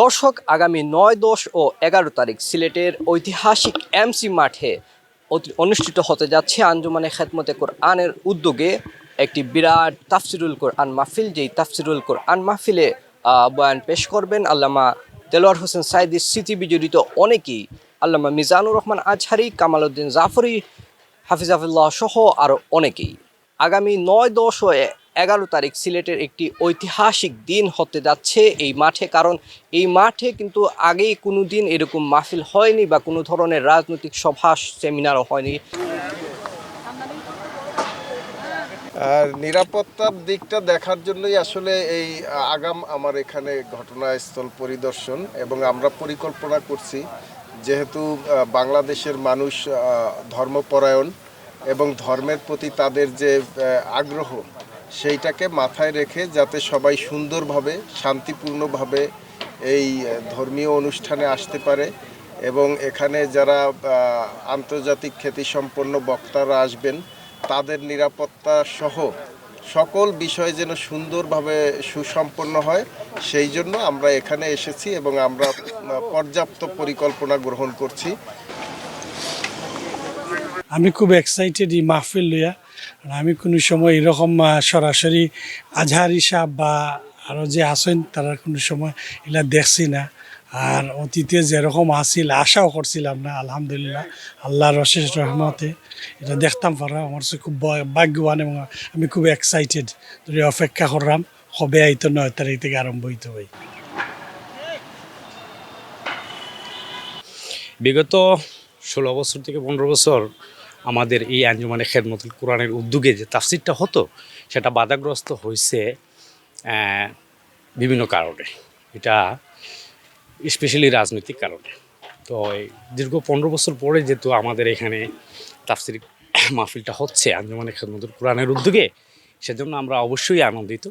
দর্শক আগামী নয় দশ ও এগারো তারিখ সিলেটের ঐতিহাসিক এমসি মাঠে অনুষ্ঠিত হতে যাচ্ছে আঞ্জুমানে খেদমতে কোরআনের উদ্যোগে একটি বিরাট তাফসিরুল কোরআন মাহফিল। যেই তাফসিরুল কোরআন মাহফিলে বয়ান পেশ করবেন আল্লামা দেলোয়ার হোসেন সাইদির স্মৃতি বিজড়িত অনেকেই। আল্লামা মিজানুর রহমান আজহারি কামাল উদ্দিন জাফরি হাফিজাফুল্লাহ সহ আরও অনেকেই। আগামী নয় দশ ও এগারো তারিখ সিলেটের একটি ঐতিহাসিক দিন হতে যাচ্ছে এই মাঠে, কারণ এই মাঠে কিন্তু আগেই কোনো দিন এরকম মাহফিল হয়নি বা কোনো ধরনের রাজনৈতিক সভা, সেমিনারও হয়নি। আর নিরাপত্তার দিকটা দেখার জন্যই আসলে এই আগাম আমার এখানে ঘটনাস্থল পরিদর্শন এবং আমরা পরিকল্পনা করছি যেহেতু বাংলাদেশের মানুষ ধর্মপরায়ণ এবং ধর্মের প্রতি তাদের যে আগ্রহ সেইটাকে মাথায় রেখে যাতে সবাই সুন্দরভাবে, শান্তিপূর্ণভাবে এই ধর্মীয় অনুষ্ঠানে আসতে পারে এবং এখানে যারা আন্তর্জাতিক খ্যাতিসম্পন্ন বক্তারা আসবেন, তাদের নিরাপত্তা সহ সকল বিষয় যেন সুন্দরভাবে সুসম্পন্ন হয়, সেই জন্য আমরা এখানে এসেছি এবং আমরা পর্যাপ্ত পরিকল্পনা গ্রহণ করছি। আমি খুব এক্সাইটেড এই মাহফিল লইয়া। আমি কোনো সময় এরকম সরাসরি আজহারি সাহ বা আরও যে আছেন, তারা কোনো সময় এগুলা দেখছি না। আর অতীতে যেরকম আসিল আশাও করছিলাম না, আলহামদুলিল্লাহ। আল্লাহর অশেষ রহমতে এটা দেখতাম পারা। আমার খুব ভাগ্যবান এবং আমি খুব এক্সাইটেড ধরে অপেক্ষা করলাম, কবে আইতো নয় তারিখ থেকে আরম্ভ হইতে ভাই বিগত ষোলো বছর থেকে পনেরো বছর আমাদের এই আঞ্জুমানে খেদমতুল কোরআনের উদ্যোগে যে তাফসিরটা হতো, সেটা বাধাগ্রস্ত হয়েছে বিভিন্ন কারণে। এটা স্পেশালি রাজনৈতিক কারণে। তো দীর্ঘ পনেরো বছর পরে যেহেতু আমাদের এখানে তাফসির মাহফিলটা হচ্ছে আঞ্জুমানে খেদমতুল কোরআনের উদ্যোগে, সেজন্য আমরা অবশ্যই আনন্দিত।